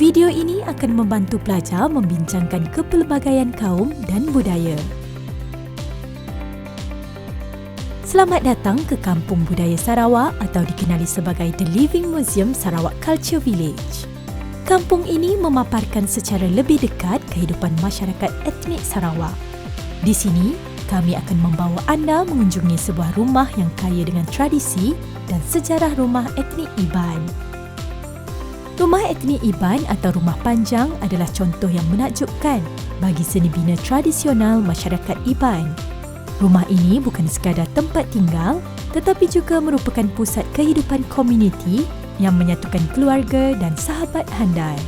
Video ini akan membantu pelajar membincangkan kepelbagaian kaum dan budaya. Selamat datang ke Kampung Budaya Sarawak atau dikenali sebagai The Living Museum Sarawak Culture Village. Kampung ini memaparkan secara lebih dekat kehidupan masyarakat etnik Sarawak. Di sini, kami akan membawa anda mengunjungi sebuah rumah yang kaya dengan tradisi dan sejarah rumah etnik Iban. Rumah etnik Iban atau rumah panjang adalah contoh yang menakjubkan bagi seni bina tradisional masyarakat Iban. Rumah ini bukan sekadar tempat tinggal tetapi juga merupakan pusat kehidupan komuniti yang menyatukan keluarga dan sahabat handai.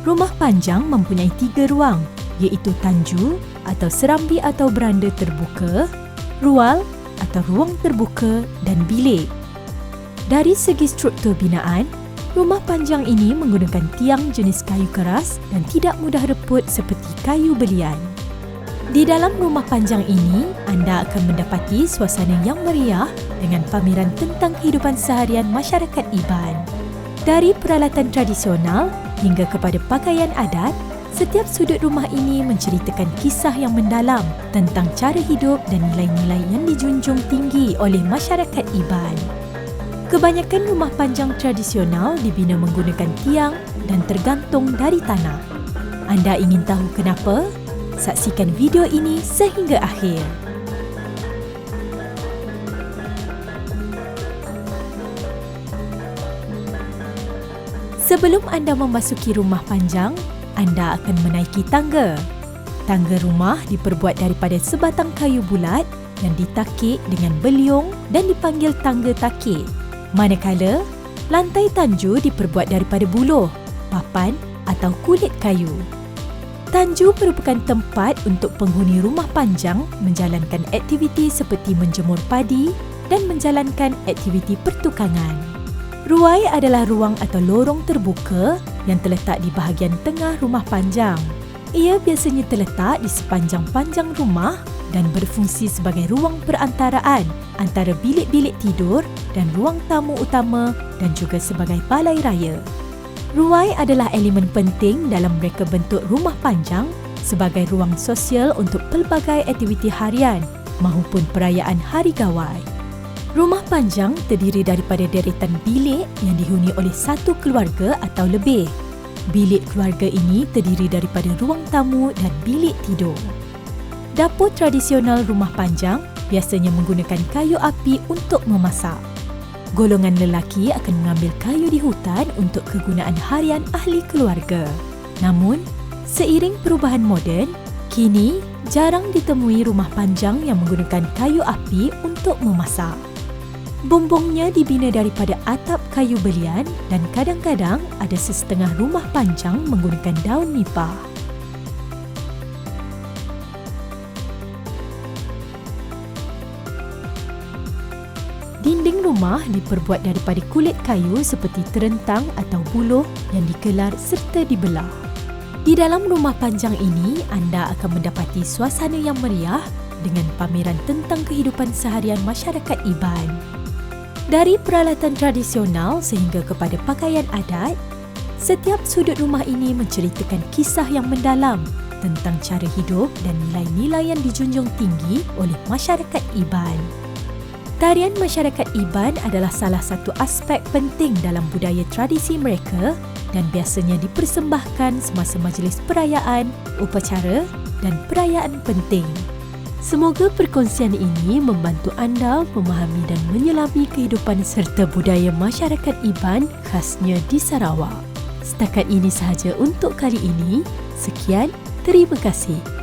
Rumah panjang mempunyai tiga ruang iaitu tanju atau serambi atau beranda terbuka, rual atau ruang terbuka dan bilik. Dari segi struktur binaan, rumah panjang ini menggunakan tiang jenis kayu keras dan tidak mudah reput seperti kayu belian. Di dalam rumah panjang ini, anda akan mendapati suasana yang meriah dengan pameran tentang kehidupan seharian masyarakat Iban. Dari peralatan tradisional hingga kepada pakaian adat, setiap sudut rumah ini menceritakan kisah yang mendalam tentang cara hidup dan nilai-nilai yang dijunjung tinggi oleh masyarakat Iban. Kebanyakan rumah panjang tradisional dibina menggunakan tiang dan tergantung dari tanah. Anda ingin tahu kenapa? Saksikan video ini sehingga akhir. Sebelum anda memasuki rumah panjang, anda akan menaiki tangga. Tangga rumah diperbuat daripada sebatang kayu bulat yang ditakik dengan beliung dan dipanggil tangga takik. Manakala, lantai tanju diperbuat daripada buluh, papan atau kulit kayu. Tanju merupakan tempat untuk penghuni rumah panjang menjalankan aktiviti seperti menjemur padi dan menjalankan aktiviti pertukangan. Ruai adalah ruang atau lorong terbuka yang terletak di bahagian tengah rumah panjang. Ia biasanya terletak di sepanjang panjang rumah dan berfungsi sebagai ruang perantaraan antara bilik-bilik tidur dan ruang tamu utama dan juga sebagai balai raya. Ruai adalah elemen penting dalam mereka bentuk rumah panjang sebagai ruang sosial untuk pelbagai aktiviti harian maupun perayaan hari gawai. Rumah panjang terdiri daripada deretan bilik yang dihuni oleh satu keluarga atau lebih. Bilik keluarga ini terdiri daripada ruang tamu dan bilik tidur. Dapur tradisional rumah panjang biasanya menggunakan kayu api untuk memasak. Golongan lelaki akan mengambil kayu di hutan untuk kegunaan harian ahli keluarga. Namun, seiring perubahan moden, kini jarang ditemui rumah panjang yang menggunakan kayu api untuk memasak. Bumbungnya dibina daripada atap kayu belian dan kadang-kadang ada sesetengah rumah panjang menggunakan daun nipah. Dinding rumah diperbuat daripada kulit kayu seperti terentang atau buluh yang dikelar serta dibelah. Di dalam rumah panjang ini, anda akan mendapati suasana yang meriah dengan pameran tentang kehidupan seharian masyarakat Iban. Dari peralatan tradisional sehingga kepada pakaian adat, setiap sudut rumah ini menceritakan kisah yang mendalam tentang cara hidup dan nilai-nilai yang dijunjung tinggi oleh masyarakat Iban. Tarian masyarakat Iban adalah salah satu aspek penting dalam budaya tradisi mereka dan biasanya dipersembahkan semasa majlis perayaan, upacara dan perayaan penting. Semoga perkongsian ini membantu anda memahami dan menyelami kehidupan serta budaya masyarakat Iban khasnya di Sarawak. Setakat ini sahaja untuk kali ini. Sekian, terima kasih.